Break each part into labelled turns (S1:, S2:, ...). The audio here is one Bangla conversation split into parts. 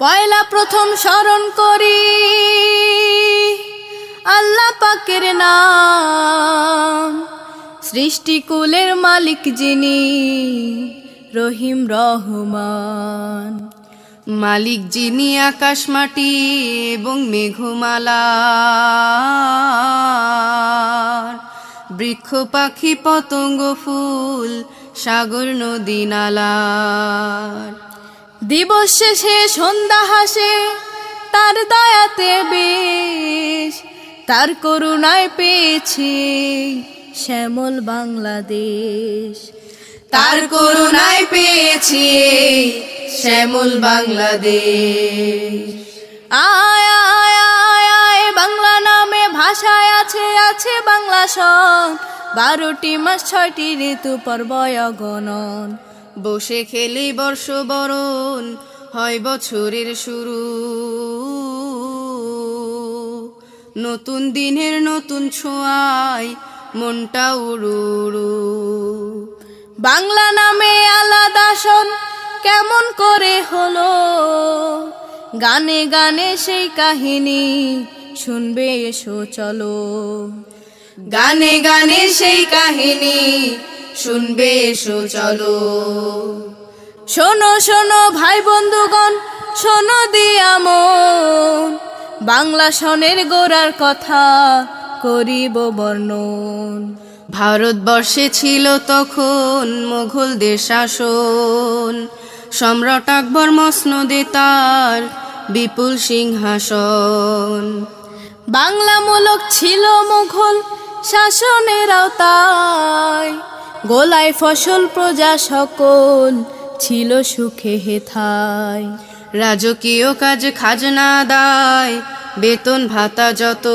S1: পয়লা প্রথম স্মরণ করি। আল্লাহ পাকের নাম, সৃষ্টিকুলের মালিক যিনি রহিম রহমান।
S2: মালিক যিনি আকাশ, মাটি এবং মেঘমালা। বৃক্ষ, পাখি, পতঙ্গ, ফুল, সাগর, নদী নালার
S1: দিবস শেষে সন্ধ্যা হাসে, তার দয়াতে বেশ তার করুণায় পেয়েছি শ্যামল বাংলাদেশ।
S2: তার করুণায় পেয়েছি শ্যামল বাংলাদেশ।
S1: আয় আয় আয় আয়, বাংলা নামে ভাষায় আছে আছে বাংলা সন বারোটি মাস ছয়টি ঋতু পর্বয় গণন
S2: বসে খেলি বর্ষ বরণ, হয় বছরের শুরু। নতুন দিনের নতুন ছোঁয়ায় মনটা উড়ু উড়ু
S1: বাংলা নামে আলাদা শোন কেমন করে হলো? গানে গানে সেই কাহিনী শুনবে এসো চলো।
S2: গানে গানে সেই কাহিনী শুনবে এসো, চলো।
S1: শোনো শোনো, ভাই বন্ধুগণ, শোনো দিয়া মন। বাংলা সনের গোড়ার কথা করিব বর্ণন।
S2: ভারতবর্ষে ছিল তখন মুঘলদের শাসন। সম্রাট আকবর মসনদে তার বিপুল সিংহাসন।
S1: বাংলামূলক ছিল মুঘল শাসনের আওতায়। গোলায় ফসল প্রজা সকল ছিল সুখে হেথায়
S2: রাজকীয় কাজ খাজনা দায়, বেতন ভাতা যত।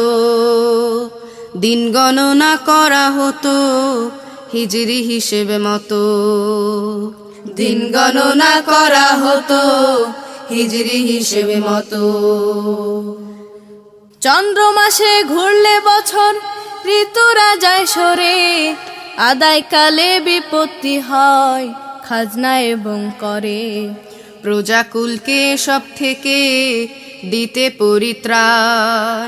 S2: দিন গণনা করা হতো, হিজরি হিসেবে মতো। দিন গণনা করা হতো, হিজরি হিসেবে মতো।
S1: চন্দ্র মাসে ঘুরলে বছর ঋতুরা যায় সরে আদায়কালে বিপত্তি হয়, খাজনা এবং করে।
S2: প্রজাকুলকে সব থেকে দিতে পরিত্রাণ,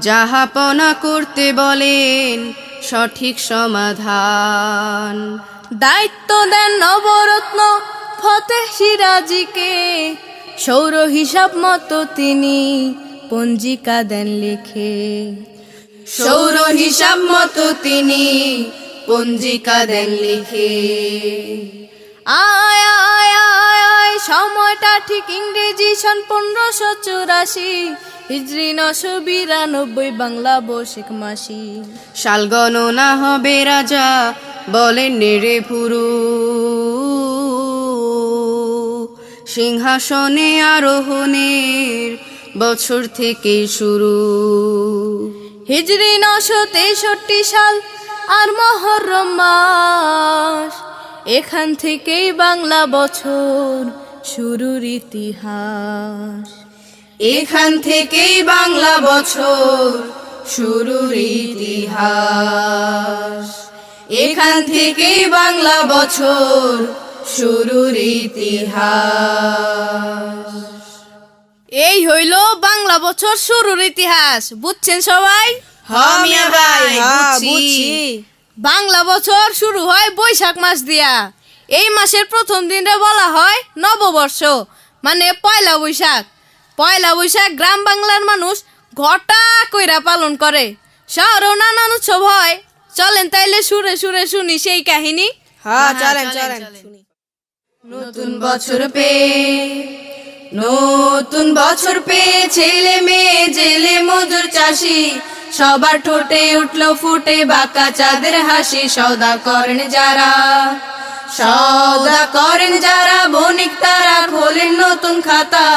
S2: যাহাপনা করতে বলেন সঠিক সমাধান।
S1: দায়িত্ব দেন নবরত্ন ফতেহ সিরাজিকে, সৌর হিসাব মতো তিনি পঞ্জিকা দেন লিখে।
S2: সৌর হিসাব মতো তিনি পঞ্জিকা দেন লিখে।
S1: আয় আয় আয় আয় সময়টা ঠিক ইংরেজি সন পনেরোশো চুরাশি হিজরি নশো বিরানব্বই, বাংলা বৈশাখ মাসি।
S2: সাল গণনা হবে রাজা, বলেন নেড়ে ফুরু। সিংহাসনে আরোহণের বছর থেকে শুরু।
S1: হিজরি নশো তেষট্টি সাল আর মহরম মাস। এখান থেকেই বাংলা বছর শুরুর ইতিহাস।
S2: এখান থেকেই বাংলা বছর শুরুর ইতিহাস। এখান থেকেই বাংলা বছর শুরুর ইতিহাস।
S1: এই হইল বাংলা বছর শুরুর ইতিহাস, বুঝছেন সবাই?
S2: হমিয়া ভাই বুঝছি।
S1: বাংলা বছর শুরু হয় বৈশাখ মাস দিয়া। এই মাসের প্রথম দিনটা বলা হয় নববর্ষ মানে পয়লা বৈশাখ। পয়লা বৈশাখ গ্রাম বাংলার মানুষ ঘটা কইরা পালন করে। শহরেও নানান উৎসব হয়। চলেন তাইলে সুরে সুরে শুনি সেই কাহিনী।
S2: হ্যাঁ চলেন। চলেন। নতুন বছর পেয়ে নতুন বছর পেয়ে ছেলে মেয়ে জেলে মজুর চাষি সবার ঠোঁটে উঠল ফুটে বাঁকা চাঁদের হাসি সদা করেন যারা সদা করেন যারা, বণিক তারা, খোলেন নতুন খাতা,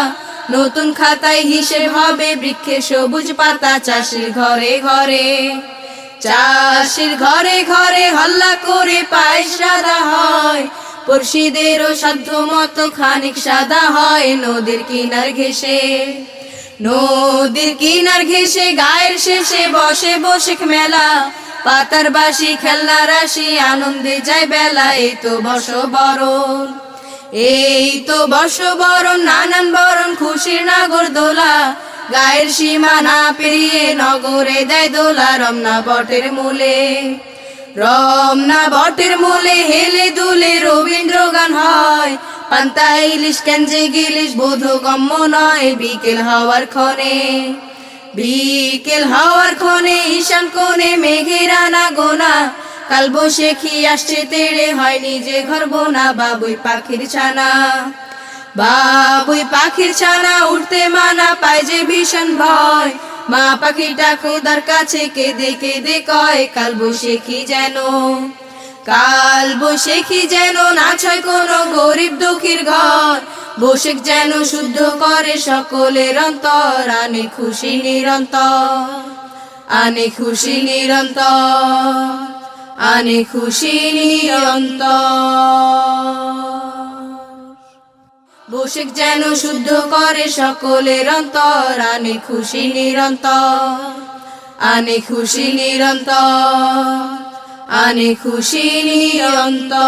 S2: নতুন খাতায় হিসেব হবে বৃক্ষে সবুজ পাতা, চাষির ঘরে ঘরে, চাষির ঘরে ঘরে হল্লা করে পায়েস সাদা হয়, পড়শিদেরও সাধ্য মতো খানিক সাদা হয়, নদীর কিনার ঘেসে নদীর কিনার ঘেসে গায়ের শেষে বসে বসে মেলা। পাতার বাসি খেলনা রাশি আনন্দে যায় বেলা। এই তো বস বরণ
S3: এই তো বর্ষবরণ, নানান বরণ, খুশির নাগর দোলা। গায়ের সীমানা পেরিয়ে নগরে দেয় দোলা, রমনা বটের মূলে। রমনা বটের মূলে হেলে দুলে রবীন্দ্র গান হয়। পান্তা, ইলিশ কেঞ্জে গিলিশ, বোধ, গম্য নয়, বিকেল হওয়ার ক্ষণে বিকেল হওয়ার ক্ষণে ঈশান কোণে মেঘের আনা গোনা। কাল বসে খি আসছে তেড়ে হয় নিজে ঘর বোনা। বাবুই পাখির ছানা। বাবুই পাখির ছানা উঠতে মানা, পায় যে ভীষণ ভয়। মা পাখিটা খোদার কাছে কেঁদে কেঁদে কয়, কাল বসে কি যেন? কাল বসে কি যেন? না ছয় কোনো গরিব দুঃখীর ঘর। বসে যেন শুদ্ধ করে সকলের অন্তর। আনে খুশি নিরন্তর। আনে খুশি নিরন্তর। আনে খুশি নিরন্তর। বসে যেন শুদ্ধ করে সকলের অন্তর। আনে খুশি নিরন্তর, আনে খুশি নিরন্তর, আনে খুশি নিরন্তর।